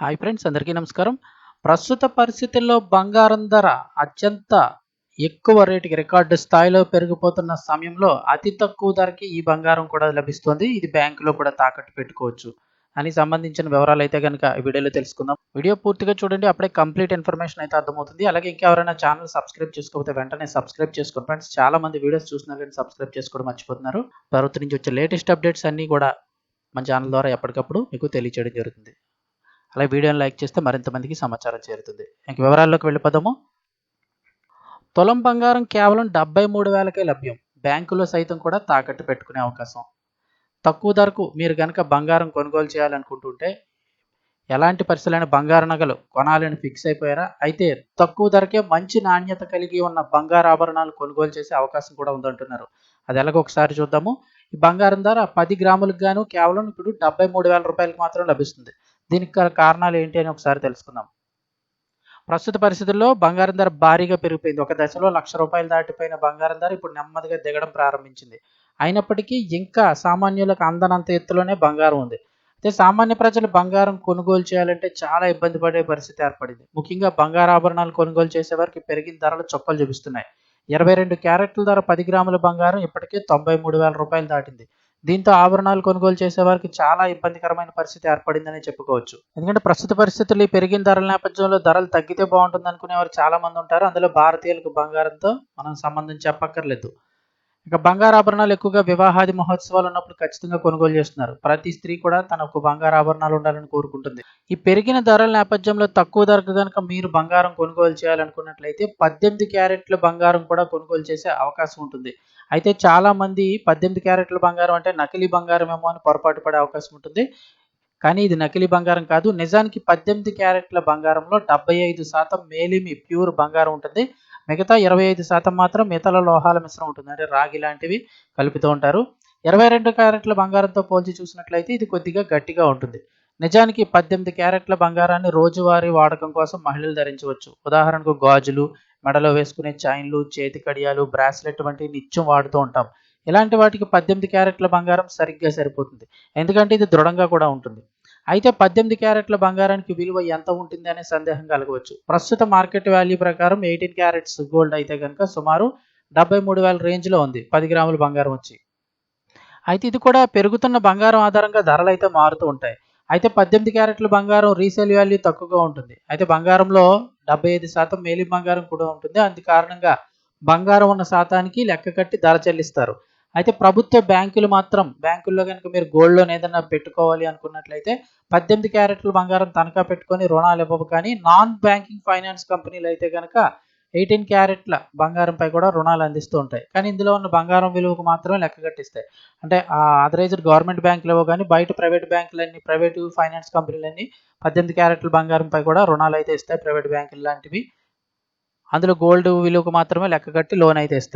Hi friends అందరికీ నమస్కారం. ప్రస్తుత పరిస్థితుల్లో బంగారం ధర అత్యంత ఎక్కువ రేటుకి రికార్డు స్థాయిలో పెరిగిపోతున్న సమయంలో అతి తక్కువ ధరకి ఈ బంగారం కూడా లభిస్తుంది. ఇది బ్యాంకులో కూడా తాకట్టు పెట్టుకోవచ్చు అని సంబంధించిన వివరాలు అయితే కనుక వీడియోలో తెలుసుకుందాం. వీడియో పూర్తిగా చూడండి అప్పుడే కంప్లీట్ ఇన్ఫర్మేషన్ అయితే అర్థమవుతుంది. అలాగే ఇంకెవరైనా ఛానల్ సబ్స్క్రైబ్ చేసుకోకపోతే వెంటనే సబ్స్క్రైబ్ చేసుకోండి. ఫ్రెండ్స్ చాలా మంది వీడియోస్ చూస్తున్నారు కానీ సబ్స్క్రైబ్ చేసుకోవడం మర్చిపోతున్నారు. ప్రభుత్వం నుంచి వచ్చే లేటెస్ట్ అప్డేట్స్ అన్నీ కూడా మన ఛానల్ ద్వారా ఎప్పటికప్పుడు మీకు తెలియచేయడం జరుగుతుంది. అలాగే వీడియోని లైక్ చేస్తే మరింత మందికి సమాచారం చేరుతుంది. ఇంక వివరాల్లోకి వెళ్ళిపోదాము తులం బంగారం కేవలం డెబ్బై మూడు వేలకే లభ్యం. బ్యాంకులో సైతం కూడా తాకట్టు పెట్టుకునే అవకాశం. తక్కువ ధరకు మీరు కనుక బంగారం కొనుగోలు చేయాలనుకుంటుంటే ఎలాంటి పరిస్థితులైన బంగారు నగలు కొనాలని ఫిక్స్ అయిపోయారా? అయితే తక్కువ ధరకే మంచి నాణ్యత కలిగి ఉన్న బంగారు ఆభరణాలు కొనుగోలు చేసే అవకాశం కూడా ఉందంటున్నారు. అది ఎలాగో ఒకసారి చూద్దాము. ఈ బంగారం ధర పది గ్రాములకు గాను కేవలం ఇప్పుడు డెబ్బై మూడు వేల రూపాయలకు మాత్రం లభిస్తుంది. దీనికి గల కారణాలు ఏంటి అని ఒకసారి తెలుసుకుందాం. ప్రస్తుత పరిస్థితుల్లో బంగారం ధర భారీగా పెరిగిపోయింది. ఒక దశలో లక్ష రూపాయలు దాటిపోయిన బంగారం ధర ఇప్పుడు నెమ్మదిగా దిగడం ప్రారంభించింది. అయినప్పటికీ ఇంకా సామాన్యులకు అందనంత ఎత్తులోనే బంగారం ఉంది. అయితే సామాన్య ప్రజలు బంగారం కొనుగోలు చేయాలంటే చాలా ఇబ్బంది పడే పరిస్థితి ఏర్పడింది. ముఖ్యంగా బంగారు ఆభరణాలు కొనుగోలు చేసే వారికి పెరిగిన ధరలు చొప్పలు చూపిస్తున్నాయి. ఇరవై రెండు క్యారెట్ల ధర పది గ్రాముల బంగారం ఇప్పటికే తొంభై మూడు వేల రూపాయలు దాటింది. దీంతో ఆభరణాలు కొనుగోలు చేసే వారికి చాలా ఇబ్బందికరమైన పరిస్థితి ఏర్పడిందని చెప్పుకోవచ్చు. ఎందుకంటే ప్రస్తుత పరిస్థితులు ఈ పెరిగిన ధరల నేపథ్యంలో ధరలు తగ్గితే బాగుంటుంది అనుకునే వారు చాలా మంది ఉంటారు. అందులో భారతీయులకు బంగారంతో మనం సంబంధం చెప్పక్కర్లేదు. ఇక బంగారు ఆభరణాలు ఎక్కువగా వివాహాది మహోత్సవాలు ఉన్నప్పుడు ఖచ్చితంగా కొనుగోలు చేస్తున్నారు. ప్రతి స్త్రీ కూడా తనకు బంగారు ఆభరణాలు ఉండాలని కోరుకుంటుంది. ఈ పెరిగిన ధరల నేపథ్యంలో తక్కువ ధరకు కనుక మీరు బంగారం కొనుగోలు చేయాలనుకున్నట్లయితే పద్దెనిమిది క్యారెట్ల బంగారం కూడా కొనుగోలు చేసే అవకాశం ఉంటుంది. అయితే చాలా మంది పద్దెనిమిది క్యారెట్ల బంగారం అంటే నకిలీ బంగారం ఏమో అని పొరపాటు పడే అవకాశం ఉంటుంది. కానీ ఇది నకిలీ బంగారం కాదు. నిజానికి పద్దెనిమిది క్యారెట్ల బంగారంలో డెబ్బై ఐదు శాతం మేలిమి ప్యూర్ బంగారం ఉంటుంది. మిగతా ఇరవై ఐదు శాతం మాత్రం ఇతర లోహాల మిశ్రమం ఉంటుంది. అంటే రాగి లాంటివి కలుపుతూ ఉంటారు. ఇరవై రెండు క్యారెట్ల బంగారంతో పోల్చి చూసినట్లయితే ఇది కొద్దిగా గట్టిగా ఉంటుంది. నిజానికి పద్దెనిమిది క్యారెట్ల బంగారాన్ని రోజువారీ వాడకం కోసం మహిళలు ధరించవచ్చు. ఉదాహరణకు గాజులు మెడలో వేసుకునే చైన్లు చేతి కడియాలు బ్రాస్లెట్ వంటివి నిత్యం వాడుతూ ఉంటాం. ఇలాంటి వాటికి పద్దెనిమిది క్యారెట్ల బంగారం సరిగ్గా సరిపోతుంది. ఎందుకంటే ఇది దృఢంగా కూడా ఉంటుంది. అయితే పద్దెనిమిది క్యారెట్ల బంగారానికి విలువ ఎంత ఉంటుంది అనే సందేహం కలగవచ్చు. ప్రస్తుత మార్కెట్ వాల్యూ ప్రకారం ఎయిటీన్ క్యారెట్స్ గోల్డ్ అయితే కనుక సుమారు డెబ్బై మూడు వేల రేంజ్లో ఉంది. పది గ్రాముల బంగారం వచ్చి. అయితే ఇది కూడా పెరుగుతున్న బంగారం ఆధారంగా ధరలు అయితే మారుతూ ఉంటాయి. అయితే పద్దెనిమిది క్యారెట్ల బంగారం రీసేల్ వాల్యూ తక్కువగా ఉంటుంది. అయితే బంగారంలో డెబ్బై ఐదు శాతం మేలి బంగారం కూడా ఉంటుంది. అందు కారణంగా బంగారం ఉన్న శాతానికి లెక్క కట్టి ధర చెల్లిస్తారు. అయితే ప్రభుత్వ బ్యాంకులు మాత్రం బ్యాంకుల్లో కనుక మీరు గోల్డ్ లోన్ ఏదైనా పెట్టుకోవాలి అనుకున్నట్లయితే పద్దెనిమిది క్యారెట్ల బంగారం తనఖా పెట్టుకొని రుణాలు ఇవ్వవు. కానీ నాన్ బ్యాంకింగ్ ఫైనాన్స్ కంపెనీలు అయితే కనుక ఎయిటీన్ క్యారెట్ల బంగారంపై కూడా రుణాలు అందిస్తూ ఉంటాయి. కానీ ఇందులో ఉన్న బంగారం విలువకు మాత్రమే లెక్క కట్టిస్తాయి. అంటే ఆ ఆథరైజ్డ్ గవర్నమెంట్ బ్యాంకులు కానీ బయట ప్రైవేట్ బ్యాంకులన్నీ ప్రైవేట్ ఫైనాన్స్ కంపెనీలన్నీ పద్దెనిమిది క్యారెట్ల బంగారంపై కూడా రుణాలు అయితే ఇస్తాయి ప్రైవేట్ బ్యాంకులు లాంటివి. అందులో గోల్డ్ విలువకు మాత్రమే లెక్క కట్టి లోన్ అయితే ఇస్తాయి.